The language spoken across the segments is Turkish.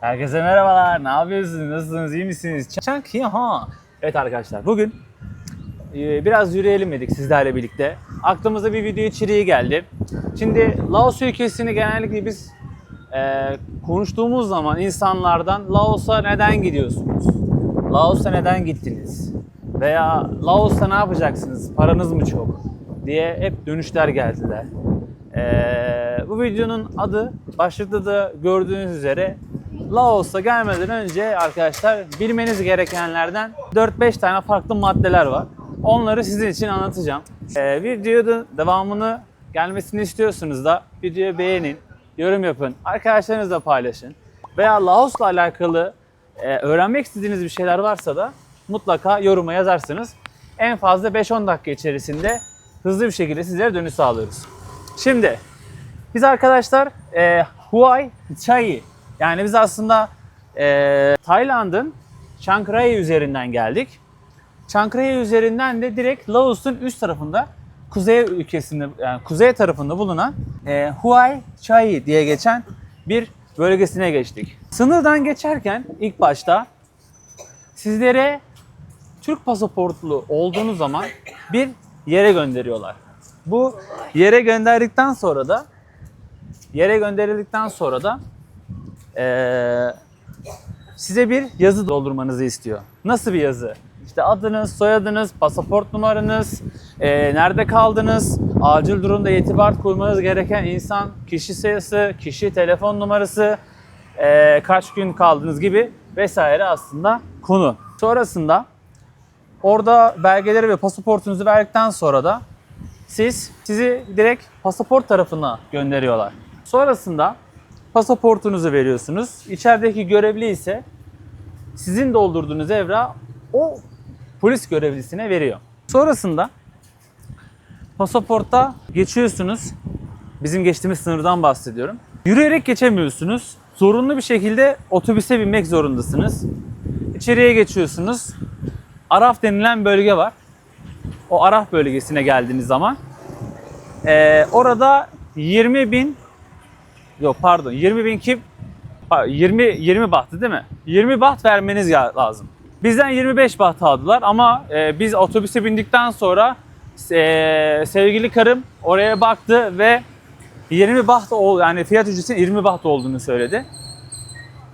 Herkese merhabalar. Ne yapıyorsunuz? Nasılsınız? İyi misiniz? Çank ha. Evet arkadaşlar bugün e, biraz yürüyelim dedik sizlerle birlikte. Aklımıza bir video içeriği geldi. Şimdi Laos ülkesini genellikle biz e, konuştuğumuz zaman insanlardan Laos'a neden gidiyorsunuz? Laos'a neden gittiniz? Veya Laos'ta ne yapacaksınız? Paranız mı çok? diye hep dönüşler geldiler. Ee, bu videonun adı başlıkta da gördüğünüz üzere Laos'a gelmeden önce arkadaşlar bilmeniz gerekenlerden 4-5 tane farklı maddeler var. Onları sizin için anlatacağım. Ee, videoda devamını gelmesini istiyorsunuz da videoyu beğenin, yorum yapın, arkadaşlarınızla paylaşın. Veya Laos'la alakalı e, öğrenmek istediğiniz bir şeyler varsa da mutlaka yoruma yazarsınız. En fazla 5-10 dakika içerisinde hızlı bir şekilde sizlere dönüş sağlıyoruz. Şimdi biz arkadaşlar e, Huay Chai yani biz aslında e, Tayland'ın Chiang Rai üzerinden geldik. Chiang Rai üzerinden de direkt Laos'un üst tarafında kuzey ülkesinde yani kuzey tarafında bulunan e, Huay Chai diye geçen bir bölgesine geçtik. Sınırdan geçerken ilk başta sizlere Türk pasaportlu olduğunuz zaman bir yere gönderiyorlar. Bu yere gönderdikten sonra da yere gönderildikten sonra da eee, size bir yazı doldurmanızı istiyor. Nasıl bir yazı? İşte adınız, soyadınız, pasaport numaranız, eee, nerede kaldınız, acil durumda itibat kurmanız gereken insan, kişi sayısı, kişi telefon numarası, eee, kaç gün kaldınız gibi vesaire aslında konu. Sonrasında Orada belgeleri ve pasaportunuzu verdikten sonra da siz sizi direkt pasaport tarafına gönderiyorlar. Sonrasında pasaportunuzu veriyorsunuz. İçerideki görevli ise sizin doldurduğunuz evra o polis görevlisine veriyor. Sonrasında pasaportta geçiyorsunuz. Bizim geçtiğimiz sınırdan bahsediyorum. Yürüyerek geçemiyorsunuz. Zorunlu bir şekilde otobüse binmek zorundasınız. İçeriye geçiyorsunuz. Araf denilen bölge var. O Araf bölgesine geldiğiniz zaman eee, orada 20 bin yok pardon 20 bin kim 20 20 bahtı değil mi? 20 baht vermeniz lazım. Bizden 25 baht aldılar ama e, biz otobüse bindikten sonra e, sevgili karım oraya baktı ve 20 baht ol yani fiyat ücretinin 20 baht olduğunu söyledi.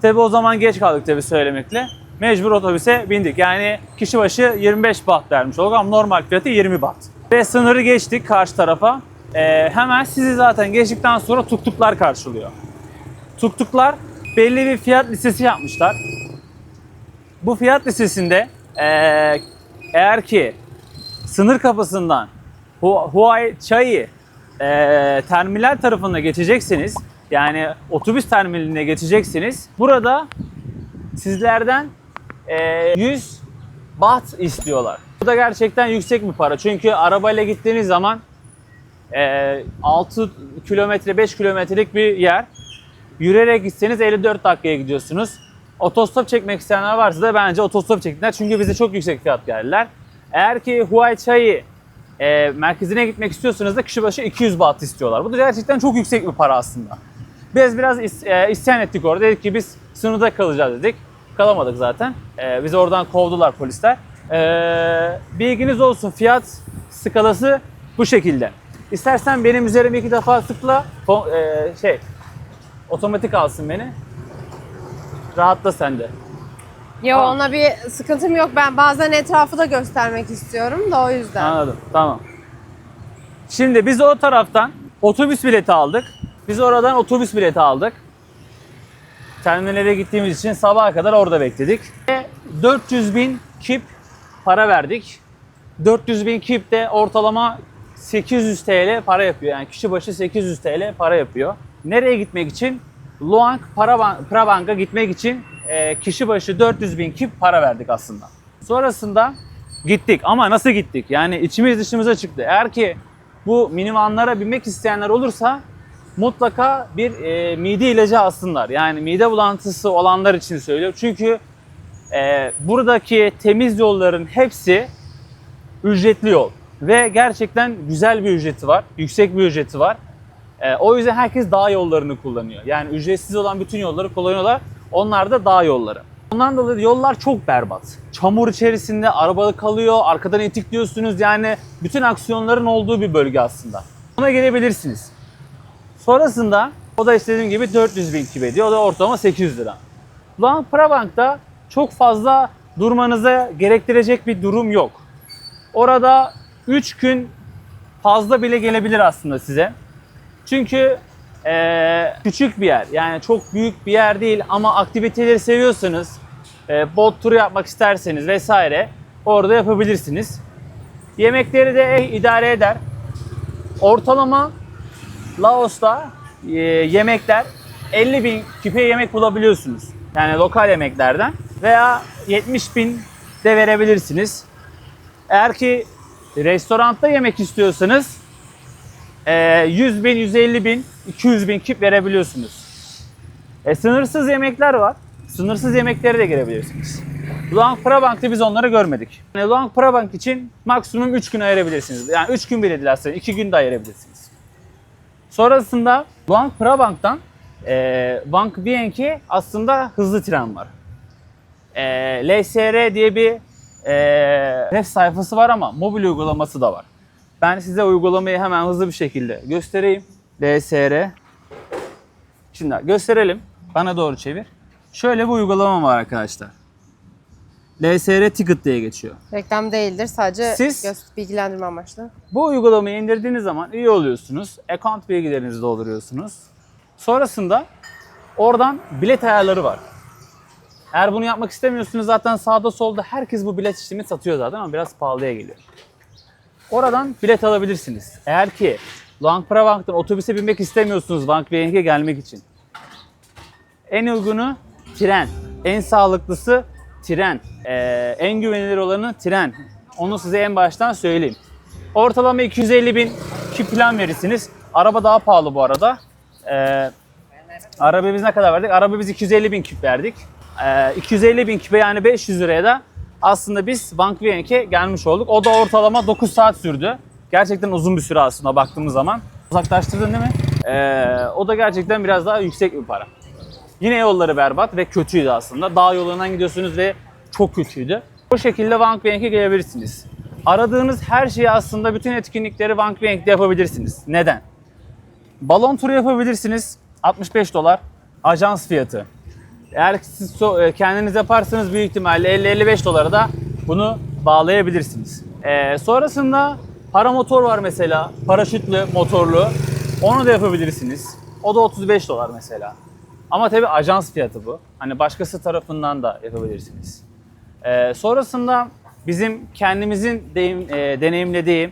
Tabi o zaman geç kaldık tabi söylemekle. Mecbur otobüse bindik. Yani kişi başı 25 baht vermiş olduk ama normal fiyatı 20 baht. Ve sınırı geçtik karşı tarafa. Ee, hemen sizi zaten geçtikten sonra tuktuklar karşılıyor. Tuktuklar belli bir fiyat listesi yapmışlar. Bu fiyat listesinde ee, eğer ki sınır kapısından Hu- Huay Chai ee, terminal tarafına geçecekseniz yani otobüs terminaline geçeceksiniz. Burada sizlerden ee, 100 baht istiyorlar. Bu da gerçekten yüksek bir para. Çünkü arabayla gittiğiniz zaman ee, 6 kilometre 5 kilometrelik bir yer. Yürüyerek gitseniz 54 dakikaya gidiyorsunuz. Otostop çekmek isteyenler varsa da bence otostop çektiler. Çünkü bize çok yüksek fiyat geldiler. Eğer ki Huay Chai e, merkezine gitmek istiyorsanız da kişi başı 200 baht istiyorlar. Bu da gerçekten çok yüksek bir para aslında. Biz biraz is- e, isyan ettik orada. Dedik ki biz sınırda kalacağız dedik. Kalamadık zaten. E, bizi oradan kovdular polisler. E, bilginiz olsun fiyat skalası bu şekilde. İstersen benim üzerime iki defa tıkla. E, şey otomatik alsın beni. Rahatla sen de. Yo Tamam. ona bir sıkıntım yok. Ben bazen etrafı da göstermek istiyorum da o yüzden. Anladım. Tamam. Şimdi biz o taraftan otobüs bileti aldık. Biz oradan otobüs bileti aldık. Terminale gittiğimiz için sabaha kadar orada bekledik. Ve 400 bin kip para verdik. 400 bin kip de ortalama 800 TL para yapıyor. Yani kişi başı 800 TL para yapıyor. Nereye gitmek için? Luang Prabang- Prabang'a gitmek için e, kişi başı 400 bin kip para verdik aslında. Sonrasında gittik ama nasıl gittik? Yani içimiz dışımıza çıktı. Eğer ki bu minivanlara binmek isteyenler olursa mutlaka bir e, mide ilacı alsınlar. Yani mide bulantısı olanlar için söylüyorum. Çünkü e, buradaki temiz yolların hepsi ücretli yol. Ve gerçekten güzel bir ücreti var. Yüksek bir ücreti var. E, o yüzden herkes dağ yollarını kullanıyor. Yani ücretsiz olan bütün yolları kullanıyorlar. Onlar da dağ yolları. Ondan dolayı yollar çok berbat. Çamur içerisinde araba kalıyor, arkadan itikliyorsunuz. Yani bütün aksiyonların olduğu bir bölge aslında. Ona gelebilirsiniz. Sonrasında o da istediğim gibi 400 bin kip ediyor. O da ortalama 800 lira. Luang Prabang'da çok fazla durmanıza gerektirecek bir durum yok. Orada 3 gün fazla bile gelebilir aslında size. Çünkü eee, küçük bir yer. Yani çok büyük bir yer değil ama aktiviteleri seviyorsanız, eee, bot turu yapmak isterseniz vesaire orada yapabilirsiniz. Yemekleri de eh, idare eder. Ortalama Laos'ta e, yemekler 50 bin küpe yemek bulabiliyorsunuz. Yani lokal yemeklerden veya 70 bin de verebilirsiniz. Eğer ki restoranda yemek istiyorsanız e, 100 bin, 150 bin, 200 bin kip verebiliyorsunuz. E, sınırsız yemekler var. Sınırsız yemeklere de girebilirsiniz. Luang Prabang'da biz onları görmedik. Yani Luang Prabang için maksimum 3 gün ayırabilirsiniz. Yani 3 gün bile değil aslında 2 gün de ayırabilirsiniz. Sonrasında Luang Prabang'dan e, Wang Bien'e aslında hızlı tren var. E, LSR diye bir web sayfası var ama mobil uygulaması da var. Ben size uygulamayı hemen hızlı bir şekilde göstereyim. LSR. Şimdi gösterelim. Bana doğru çevir. Şöyle bir uygulama var arkadaşlar. LSR Ticket diye geçiyor. Reklam değildir. Sadece Siz- bilgilendirme amaçlı. Bu uygulamayı indirdiğiniz zaman üye oluyorsunuz. Account bilgilerinizi dolduruyorsunuz. Sonrasında oradan bilet ayarları var. Eğer bunu yapmak istemiyorsunuz zaten sağda solda herkes bu bilet işlemi satıyor zaten ama biraz pahalıya geliyor. Oradan bilet alabilirsiniz. Eğer ki Luang Prabang'dan otobüse binmek istemiyorsunuz Wang Bien'e gelmek için. En uygunu tren. En sağlıklısı tren. Ee, en güvenilir olanı tren. Onu size en baştan söyleyeyim. Ortalama 250 bin ki plan verirsiniz. Araba daha pahalı bu arada. Ee, araba biz ne kadar verdik? Araba biz 250 bin küp verdik. Ee, 250 bin küpe yani 500 liraya da aslında biz Bank Vienk'e gelmiş olduk. O da ortalama 9 saat sürdü. Gerçekten uzun bir süre aslında baktığımız zaman. Uzaklaştırdın değil mi? Ee, o da gerçekten biraz daha yüksek bir para. Yine yolları berbat ve kötüydü aslında. Dağ yolundan gidiyorsunuz ve çok kötüydü. Bu şekilde Wang Bank'e gelebilirsiniz. Aradığınız her şeyi aslında bütün etkinlikleri Wang Bank'te yapabilirsiniz. Neden? Balon turu yapabilirsiniz. 65 dolar. Ajans fiyatı. Eğer siz e, kendiniz yaparsanız büyük ihtimalle 50-55 dolara da bunu bağlayabilirsiniz. Ee, sonrasında paramotor var mesela. Paraşütlü, motorlu. Onu da yapabilirsiniz. O da 35 dolar mesela. Ama tabii ajans fiyatı bu. Hani başkası tarafından da yapabilirsiniz. Ee, sonrasında bizim kendimizin deyim, e, deneyimlediği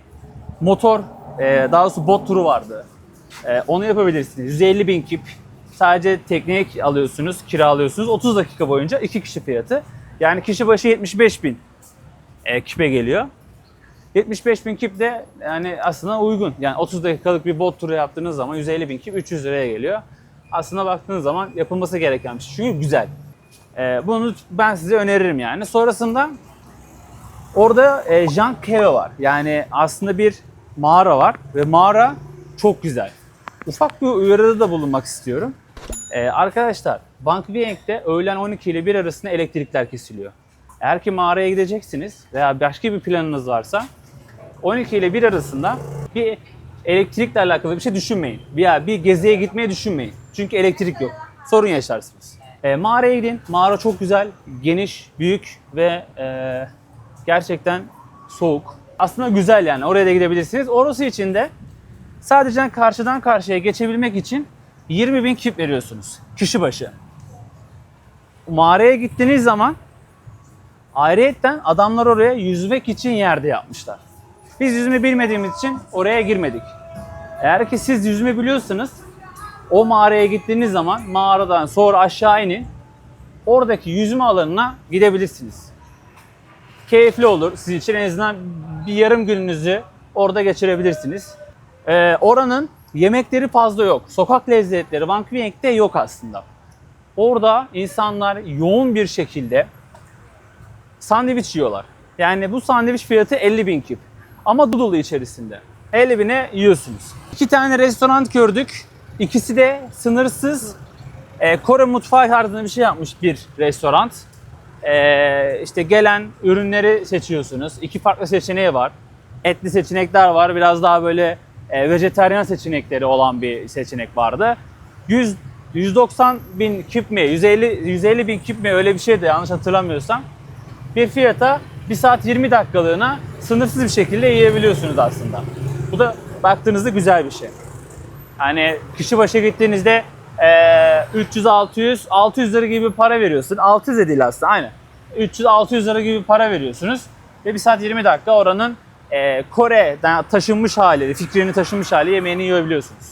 motor, e, daha doğrusu bot turu vardı. E, onu yapabilirsiniz. 150 bin kip. Sadece tekneye alıyorsunuz, kiralıyorsunuz. 30 dakika boyunca iki kişi fiyatı. Yani kişi başı 75 bin e, kipe geliyor. 75 bin kip de yani aslında uygun. Yani 30 dakikalık bir bot turu yaptığınız zaman 150 bin kip 300 liraya geliyor. Aslında baktığınız zaman yapılması gereken bir şey. Çünkü güzel. Ee, bunu ben size öneririm yani. Sonrasında orada e, Jean Cave var. Yani aslında bir mağara var ve mağara çok güzel. Ufak bir uyarıda da bulunmak istiyorum. Ee, arkadaşlar Bank Vieng'de öğlen 12 ile 1 arasında elektrikler kesiliyor. Eğer ki mağaraya gideceksiniz veya başka bir planınız varsa 12 ile 1 arasında bir elektrikle alakalı bir şey düşünmeyin. Veya bir geziye gitmeyi düşünmeyin. Çünkü elektrik yok. Sorun yaşarsınız. E, mağaraya gidin. Mağara çok güzel, geniş, büyük ve e, gerçekten soğuk. Aslında güzel yani. Oraya da gidebilirsiniz. Orası için de sadece karşıdan karşıya geçebilmek için 20 bin kip veriyorsunuz. Kişi başı. Mağaraya gittiğiniz zaman ayrıyetten adamlar oraya yüzmek için yerde yapmışlar. Biz yüzme bilmediğimiz için oraya girmedik. Eğer ki siz yüzme biliyorsanız o mağaraya gittiğiniz zaman mağaradan sonra aşağı inin. Oradaki yüzme alanına gidebilirsiniz. Keyifli olur. Sizin için en azından bir yarım gününüzü orada geçirebilirsiniz. Ee, oranın yemekleri fazla yok. Sokak lezzetleri Wang Vieng'de yok aslında. Orada insanlar yoğun bir şekilde sandviç yiyorlar. Yani bu sandviç fiyatı 50 bin kip. Ama dudulu içerisinde. 50 bine yiyorsunuz. İki tane restoran gördük. İkisi de sınırsız e, Kore mutfağı tarzında bir şey yapmış bir restoran. E, işte gelen ürünleri seçiyorsunuz. İki farklı seçeneği var. Etli seçenekler var. Biraz daha böyle e, vejetaryen seçenekleri olan bir seçenek vardı. 100 190 bin kip mi, 150 150 bin kip mi öyle bir şeydi yanlış hatırlamıyorsam. Bir fiyata 1 saat 20 dakikalığına sınırsız bir şekilde yiyebiliyorsunuz aslında. Bu da baktığınızda güzel bir şey. Hani kişi başı gittiğinizde eee 300 600 600 lira gibi para veriyorsun. 600 de değil aslında aynı. 300 600 lira gibi para veriyorsunuz ve 1 saat 20 dakika oranın eee Kore'den taşınmış hali, fikrini taşınmış hali yemeğini yiyebiliyorsunuz.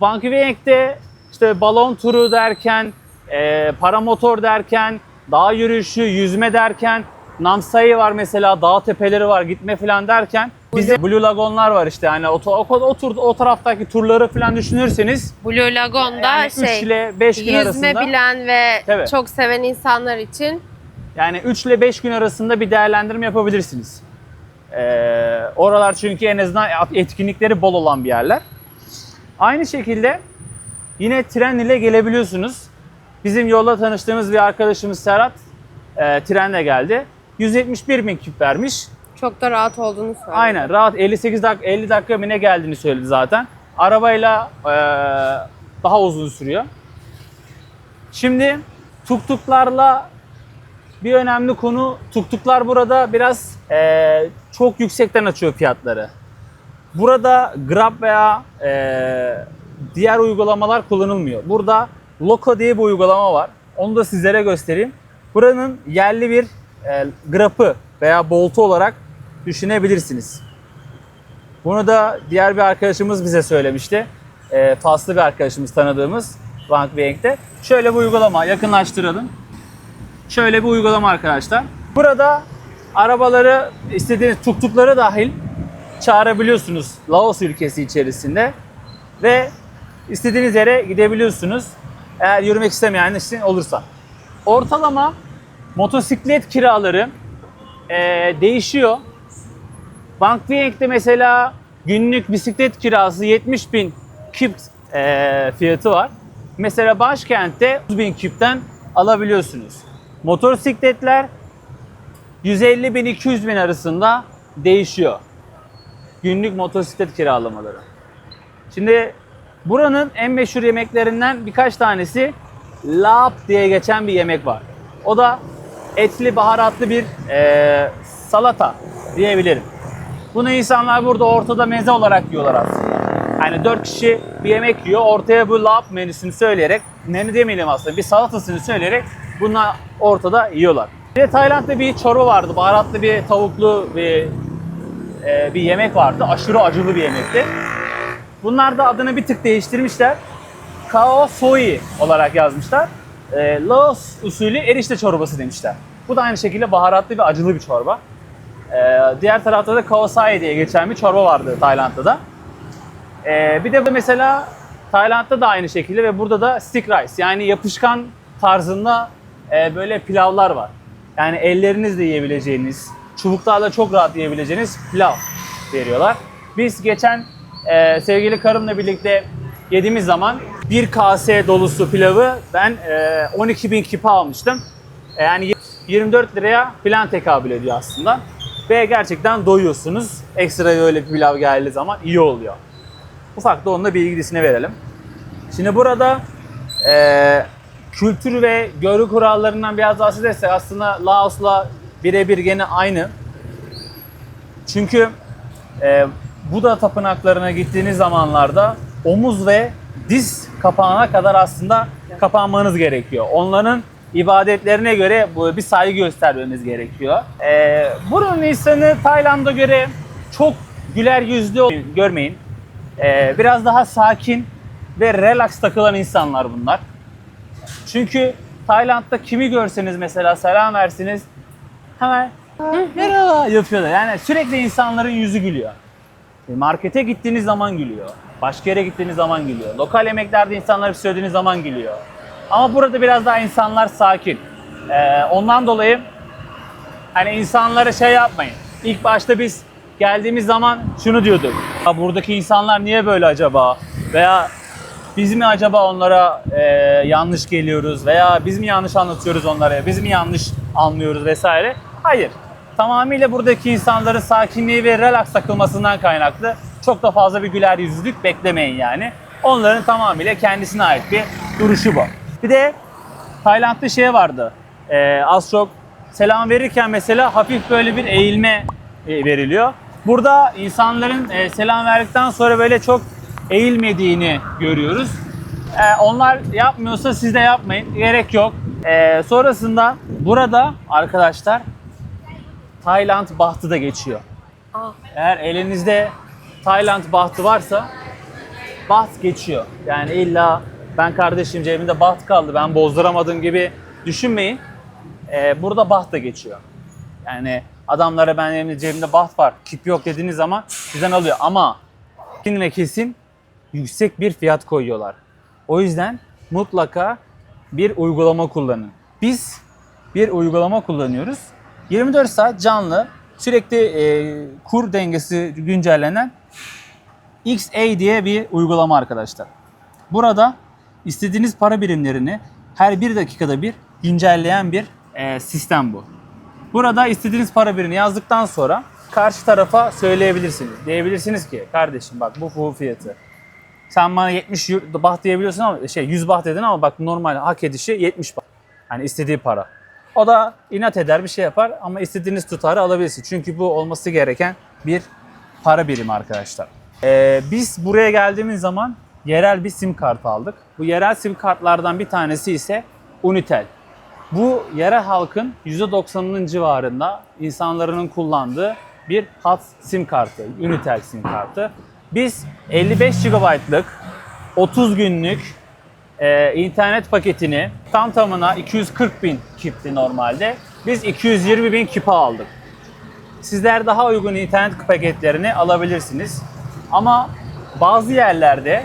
Vancouver'de işte balon turu derken, eee paramotor derken, dağ yürüyüşü, yüzme derken, Namsai var mesela, dağ tepeleri var, gitme falan derken bize Blue Lagoon'lar var işte hani o, o, o, tur, o taraftaki turları falan düşünürseniz Blue Lagoon'da yani 3 şey ile 5 gün yüzme arasında bilen ve Tabii. çok seven insanlar için yani 3 ile 5 gün arasında bir değerlendirme yapabilirsiniz. Ee, oralar çünkü en azından etkinlikleri bol olan bir yerler. Aynı şekilde yine tren ile gelebiliyorsunuz. Bizim yolda tanıştığımız bir arkadaşımız Serhat e, trenle geldi. 171 bin kip vermiş. çok da rahat olduğunu söylüyor. Aynen rahat 58 dakika 50 dakika mı ne geldiğini söyledi zaten. Arabayla eee, daha uzun sürüyor. Şimdi tuktuklarla bir önemli konu tuktuklar burada biraz eee, çok yüksekten açıyor fiyatları. Burada Grab veya eee, diğer uygulamalar kullanılmıyor. Burada Loco diye bir uygulama var. Onu da sizlere göstereyim. Buranın yerli bir e, Grab'ı veya Bolt'u olarak düşünebilirsiniz. Bunu da diğer bir arkadaşımız bize söylemişti. E, faslı bir arkadaşımız tanıdığımız Bankbank'te. Şöyle bir uygulama yakınlaştıralım. Şöyle bir uygulama arkadaşlar. Burada arabaları istediğiniz tuktukları dahil çağırabiliyorsunuz Laos ülkesi içerisinde ve istediğiniz yere gidebiliyorsunuz. Eğer yürümek istemeyen için olursa. Ortalama motosiklet kiraları eee, değişiyor. Bankviyenk'te mesela günlük bisiklet kirası 70 bin kip eee, fiyatı var. Mesela başkentte 100 bin kipten alabiliyorsunuz. Motosikletler 150 bin 200 bin arasında değişiyor. Günlük motosiklet kiralamaları. Şimdi buranın en meşhur yemeklerinden birkaç tanesi lap diye geçen bir yemek var. O da etli baharatlı bir eee, salata diyebilirim. Bunu insanlar burada ortada meze olarak yiyorlar aslında. Yani 4 kişi bir yemek yiyor, ortaya bu lap menüsünü söyleyerek, menü demeyelim aslında, bir salatasını söyleyerek bunlar ortada yiyorlar. Bir de Tayland'da bir çorba vardı, baharatlı bir tavuklu bir e, bir yemek vardı. Aşırı acılı bir yemekti. Bunlar da adını bir tık değiştirmişler. Kao Soi olarak yazmışlar. E, Laos usulü erişte çorbası demişler. Bu da aynı şekilde baharatlı ve acılı bir çorba. E, diğer tarafta da Kao Sai diye geçen bir çorba vardı Tayland'da da. E, bir de mesela Tayland'da da aynı şekilde ve burada da stick rice yani yapışkan tarzında e, böyle pilavlar var. Yani ellerinizle yiyebileceğiniz, çubuklarla çok rahat yiyebileceğiniz pilav veriyorlar. Biz geçen e, sevgili karımla birlikte yediğimiz zaman bir kase dolusu pilavı ben e, 12 bin kipa almıştım. E, yani 24 liraya falan tekabül ediyor aslında. Ve gerçekten doyuyorsunuz. Ekstra böyle bir pilav geldiği zaman iyi oluyor. Ufak da onun da bilgisini verelim. Şimdi burada e, kültür ve görgü kurallarından biraz bahsedersek aslında Laos'la birebir gene aynı. Çünkü e, Buda tapınaklarına gittiğiniz zamanlarda omuz ve diz kapağına kadar aslında kapanmanız gerekiyor. Onların ibadetlerine göre bir saygı göstermeniz gerekiyor. E, buranın insanı Tayland'a göre çok güler yüzlü görmeyin. E, biraz daha sakin ve relax takılan insanlar bunlar. Çünkü Tayland'da kimi görseniz mesela selam versiniz hemen "Hı, merhaba yapıyorlar. Yani sürekli insanların yüzü gülüyor. E, Markete gittiğiniz zaman gülüyor. Başka yere gittiğiniz zaman gülüyor. Lokal yemeklerde insanlar bir söylediğiniz zaman gülüyor. Ama burada biraz daha insanlar sakin. E, ondan dolayı hani insanlara şey yapmayın. İlk başta biz geldiğimiz zaman şunu diyorduk. "Ya buradaki insanlar niye böyle acaba? Veya Biz mi acaba onlara e, yanlış geliyoruz veya biz mi yanlış anlatıyoruz onlara, biz mi yanlış anlıyoruz vesaire? Hayır. Tamamıyla buradaki insanların sakinliği ve relax takılmasından kaynaklı çok da fazla bir güler yüzlülük beklemeyin yani. Onların tamamıyla kendisine ait bir duruşu bu. Bir de Tayland'da şey vardı. e, az çok selam verirken mesela hafif böyle bir eğilme e, veriliyor. Burada insanların e, selam verdikten sonra böyle çok eğilmediğini görüyoruz. E, onlar yapmıyorsa siz de yapmayın. Gerek yok. E, sonrasında burada arkadaşlar Tayland bahtı da geçiyor. Aa. Eğer elinizde Tayland bahtı varsa baht geçiyor. Yani illa ben kardeşim cebimde baht kaldı ben bozduramadım gibi düşünmeyin. Ee, burada baht da geçiyor. Yani adamlara ben elimde cebimde baht var, kip yok dediğiniz zaman sizden alıyor. Ama kesin ve kesin yüksek bir fiyat koyuyorlar. O yüzden mutlaka bir uygulama kullanın. Biz bir uygulama kullanıyoruz. 24 saat canlı, sürekli e, kur dengesi güncellenen XA diye bir uygulama arkadaşlar. Burada istediğiniz para birimlerini her bir dakikada bir güncelleyen bir e, sistem bu. Burada istediğiniz para birini yazdıktan sonra karşı tarafa söyleyebilirsiniz. Diyebilirsiniz ki kardeşim bak bu bu fiyatı. Sen bana 70 euro- baht diyebiliyorsun ama şey 100 baht dedin ama bak normal hak edişi 70 baht. Hani istediği para. O da inat eder bir şey yapar ama istediğiniz tutarı alabilirsiniz. Çünkü bu olması gereken bir para birimi arkadaşlar. Ee, biz buraya geldiğimiz zaman yerel bir sim kartı aldık. Bu yerel sim kartlardan bir tanesi ise Unitel. Bu yerel halkın %90'ının civarında insanların kullandığı bir hat sim kartı, Unitel sim kartı. Biz 55 GB'lık 30 günlük e, internet paketini tam tamına 240 bin kipti normalde. Biz 220 bin kipa aldık. Sizler daha uygun internet paketlerini alabilirsiniz. Ama bazı yerlerde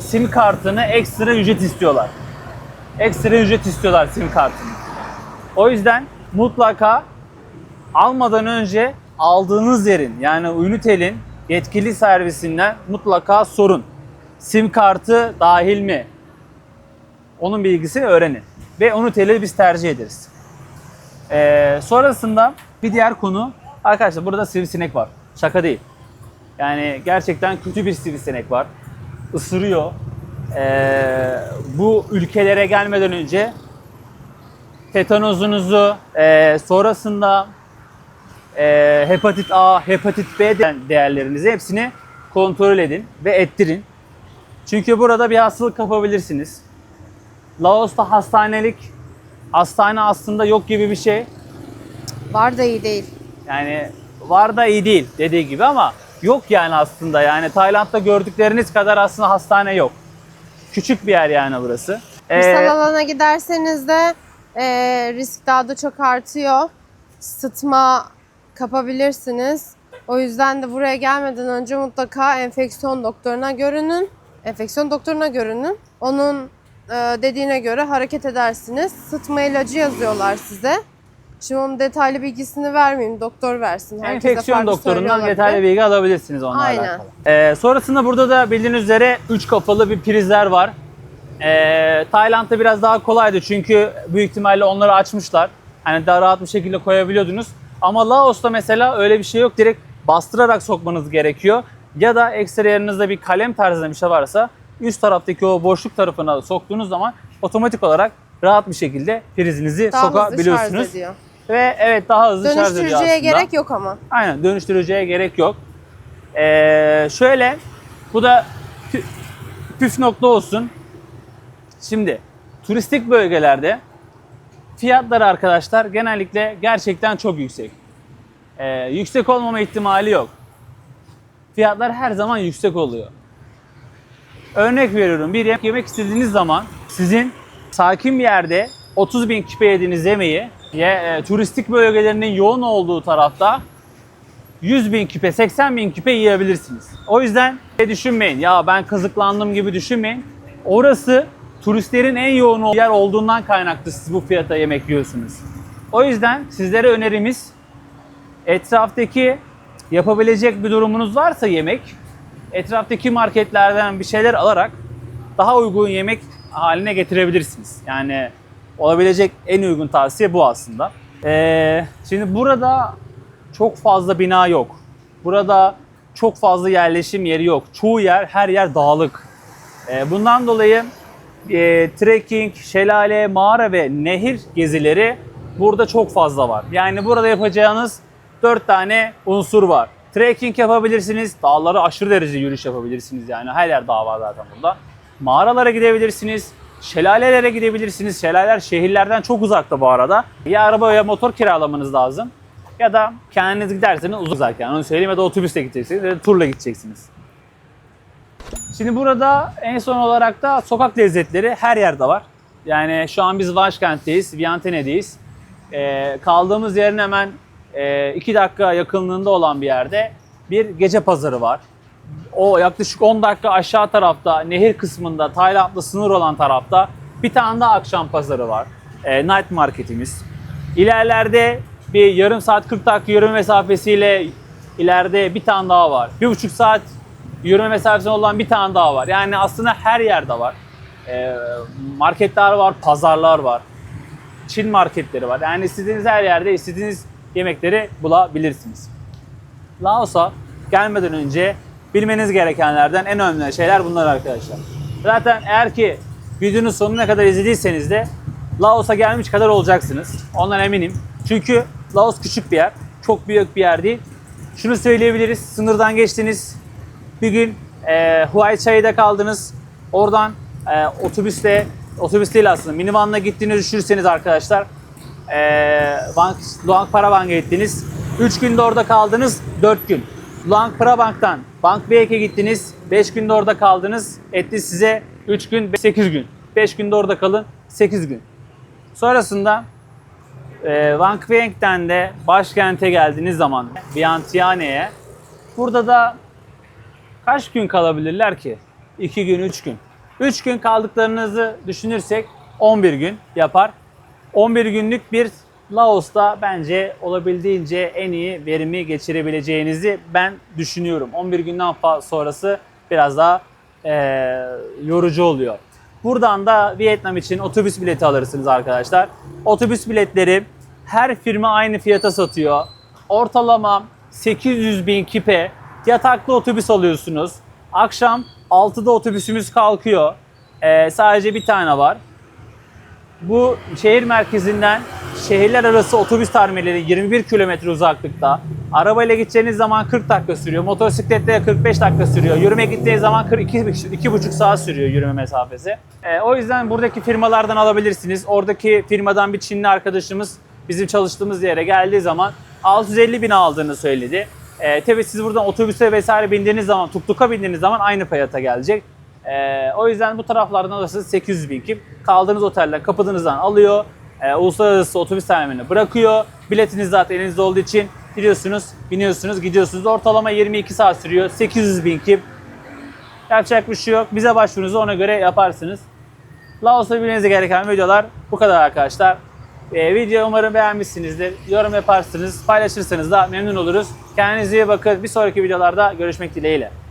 sim kartını ekstra ücret istiyorlar. Ekstra ücret istiyorlar sim kartını. O yüzden mutlaka almadan önce aldığınız yerin yani Unitel'in yetkili servisinden mutlaka sorun. Sim kartı dahil mi? Onun bilgisini öğrenin. Ve Unitel'i biz tercih ederiz. Ee, sonrasında bir diğer konu arkadaşlar burada sivrisinek var. Şaka değil. Yani gerçekten kötü bir sivrisinek var. Isırıyor. Ee, bu ülkelere gelmeden önce tetanozunuzu, e, sonrasında e, hepatit A, hepatit B de- değerlerinizi hepsini kontrol edin ve ettirin. Çünkü burada bir hastalık kapabilirsiniz. Laos'ta hastanelik, hastane aslında yok gibi bir şey. Var da iyi değil. Yani var da iyi değil dediği gibi ama yok yani aslında. Yani Tayland'da gördükleriniz kadar aslında hastane yok. Küçük bir yer yani burası. Ee, Kırsal alana giderseniz de e, risk daha da çok artıyor. Sıtma kapabilirsiniz. O yüzden de buraya gelmeden önce mutlaka enfeksiyon doktoruna görünün. Enfeksiyon doktoruna görünün. Onun e, dediğine göre hareket edersiniz. Sıtma ilacı yazıyorlar size. Şimdi onun detaylı bilgisini vermeyeyim. Doktor versin. Herkese enfeksiyon doktorundan detaylı bilgi alabilirsiniz onunla Aynen. alakalı. Ee, sonrasında burada da bildiğiniz üzere 3 kafalı bir prizler var. Ee, Tayland'da biraz daha kolaydı çünkü büyük ihtimalle onları açmışlar. Hani daha rahat bir şekilde koyabiliyordunuz. Ama Laos'ta mesela öyle bir şey yok. Direkt bastırarak sokmanız gerekiyor. Ya da ekstra yanınızda bir kalem tarzında bir şey varsa üst taraftaki o boşluk tarafına soktuğunuz zaman otomatik olarak rahat bir şekilde prizinizi Daha hızlı şarj sokabiliyorsunuz. ediyor. Ve evet daha hızlı şarj ediyor aslında. Dönüştürücüye gerek yok ama. Aynen dönüştürücüye gerek yok. Ee, şöyle bu da pü- püf nokta olsun. Şimdi turistik bölgelerde fiyatlar arkadaşlar genellikle gerçekten çok yüksek. Ee, yüksek olmama ihtimali yok. Fiyatlar her zaman yüksek oluyor. Örnek veriyorum bir yemek yemek istediğiniz zaman sizin sakin bir yerde 30 bin kipe yediğiniz yemeği ye, e, turistik bölgelerinin yoğun olduğu tarafta 100 bin küpe, 80 bin küpe yiyebilirsiniz. O yüzden düşünmeyin. Ya ben kazıklandım gibi düşünmeyin. Orası turistlerin en yoğun olduğu yer olduğundan kaynaklı siz bu fiyata yemek yiyorsunuz. O yüzden sizlere önerimiz etraftaki yapabilecek bir durumunuz varsa yemek etraftaki marketlerden bir şeyler alarak daha uygun yemek haline getirebilirsiniz. Yani olabilecek en uygun tavsiye bu aslında. Ee, şimdi burada çok fazla bina yok. Burada çok fazla yerleşim yeri yok. Çoğu yer, her yer dağlık. Ee, bundan dolayı e, trekking, şelale, mağara ve nehir gezileri burada çok fazla var. Yani burada yapacağınız 4 tane unsur var. Trekking yapabilirsiniz, dağlara aşırı derece yürüyüş yapabilirsiniz yani her yer dağ var zaten burada. Mağaralara gidebilirsiniz, şelalelere gidebilirsiniz. Şelaleler şehirlerden çok uzakta bu arada. Ya araba ya motor kiralamanız lazım ya da kendiniz giderseniz uzak yani onu söyleyeyim ya da otobüsle gideceksiniz ya da turla gideceksiniz. Şimdi burada en son olarak da sokak lezzetleri her yerde var. Yani şu an biz Başkent'teyiz, Vientiane'deyiz. Ee, kaldığımız yerin hemen 2 dakika yakınlığında olan bir yerde bir gece pazarı var. O yaklaşık 10 dakika aşağı tarafta nehir kısmında Tayland'la sınır olan tarafta bir tane daha akşam pazarı var. Ee, night marketimiz. İlerlerde bir yarım saat 40 dakika yürüme mesafesiyle ileride bir tane daha var. Bir buçuk saat yürüme mesafesinde olan bir tane daha var. Yani aslında her yerde var. Ee, marketler var, pazarlar var. Çin marketleri var. Yani istediğiniz her yerde istediğiniz yemekleri bulabilirsiniz. Laos'a gelmeden önce bilmeniz gerekenlerden en önemli şeyler bunlar arkadaşlar. Zaten eğer ki videonun sonuna kadar izlediyseniz de Laos'a gelmiş kadar olacaksınız. Ondan eminim. Çünkü Laos küçük bir yer. Çok büyük bir yer değil. Şunu söyleyebiliriz. Sınırdan geçtiniz. Bir gün e, Huay Chai'de kaldınız. Oradan e, otobüsle, otobüs değil aslında minivanla gittiğini düşünürseniz arkadaşlar e, Bank, Luang Prabang'a gittiniz. 3 günde orada kaldınız, 4 gün. Luang Prabang'dan Bank Beyek'e gittiniz, 5 günde orada kaldınız. Etti size 3 gün, 8 gün. 5 günde orada kalın, 8 gün. Sonrasında e, Van Quenc'ten de başkente geldiğiniz zaman Vientiane'ye burada da kaç gün kalabilirler ki? 2 gün, 3 gün. 3 gün kaldıklarınızı düşünürsek 11 gün yapar. 11 günlük bir Laos'ta bence olabildiğince en iyi verimi geçirebileceğinizi ben düşünüyorum. 11 günden sonrası biraz daha eee, yorucu oluyor. Buradan da Vietnam için otobüs bileti alırsınız arkadaşlar. Otobüs biletleri her firma aynı fiyata satıyor. Ortalama 800 bin kipe yataklı otobüs alıyorsunuz. Akşam 6'da otobüsümüz kalkıyor. Ee, sadece bir tane var. Bu şehir merkezinden şehirler arası otobüs terminali 21 kilometre uzaklıkta. Arabayla gideceğiniz zaman 40 dakika sürüyor. Motosikletle 45 dakika sürüyor. Yürüme gittiğiniz zaman 42 2,5 saat sürüyor yürüme mesafesi. Ee, o yüzden buradaki firmalardan alabilirsiniz. Oradaki firmadan bir Çinli arkadaşımız bizim çalıştığımız yere geldiği zaman 650 bin aldığını söyledi. Ee, tabii siz buradan otobüse vesaire bindiğiniz zaman, tuktuka bindiğiniz zaman aynı fiyata gelecek. Ee, o yüzden bu taraflardan alırsanız 800 bin kim kaldığınız otelden kapınızdan alıyor. Ee, uluslararası otobüs terminaline bırakıyor. Biletiniz zaten elinizde olduğu için gidiyorsunuz, biniyorsunuz, gidiyorsunuz. Ortalama 22 saat sürüyor. 800 bin kim. Yapacak bir şey yok. Bize başvurunuzu ona göre yaparsınız. Laos'ta bilmeniz gereken videolar bu kadar arkadaşlar. Ee, video umarım beğenmişsinizdir. Yorum yaparsınız, paylaşırsanız da memnun oluruz. Kendinize iyi bakın. Bir sonraki videolarda görüşmek dileğiyle.